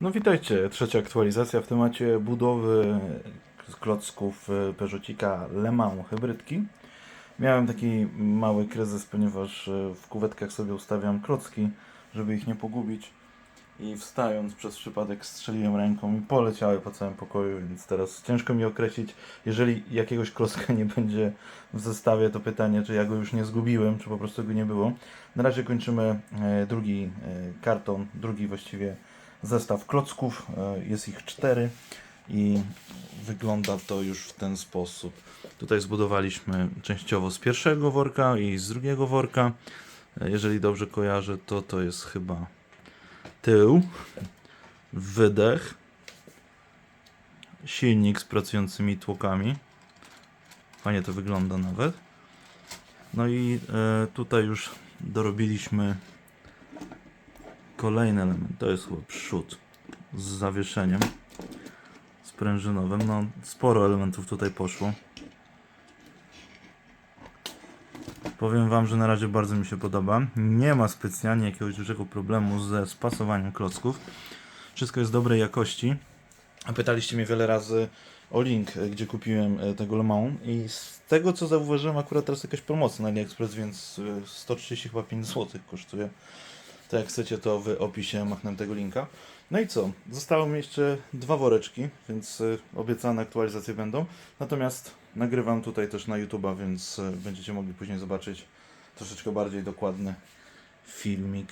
No witajcie, trzecia aktualizacja w temacie budowy klocków e, Peugeotika Le Mans hybrydki. Miałem taki mały kryzys, ponieważ e, w kuwetkach sobie ustawiam klocki, żeby ich nie pogubić i wstając przez przypadek strzeliłem ręką i poleciały po całym pokoju, więc teraz ciężko mi określić, jeżeli jakiegoś klocka nie będzie w zestawie, to pytanie, czy ja go już nie zgubiłem, czy po prostu go nie było. Na razie kończymy e, drugi karton, drugi właściwie zestaw klocków. e, Jest ich cztery i wygląda to już w ten sposób. Tutaj zbudowaliśmy częściowo z pierwszego worka i z drugiego worka. E, Jeżeli dobrze kojarzę, to to jest chyba tył, wydech, silnik z pracującymi tłokami. Fajnie to wygląda nawet. No i e, tutaj już dorobiliśmy Kolejny element to jest chyba przód z zawieszeniem sprężynowym. No, sporo elementów tutaj poszło. Powiem Wam, że na razie bardzo mi się podoba. Nie ma specjalnie jakiegoś dużego problemu ze spasowaniem klocków. Wszystko jest dobrej jakości. Pytaliście mnie wiele razy o link, e, gdzie kupiłem e, tego Le Mans i z tego co zauważyłem akurat teraz jakaś promocja na AliExpress, więc e, 130 chyba 5 zł kosztuje. To jak chcecie, to w opisie machnę tego linka. No i co? Zostało mi jeszcze dwa woreczki, więc y, obiecane aktualizacje będą. Natomiast nagrywam tutaj też na YouTube'a, więc y, będziecie mogli później zobaczyć troszeczkę bardziej dokładny filmik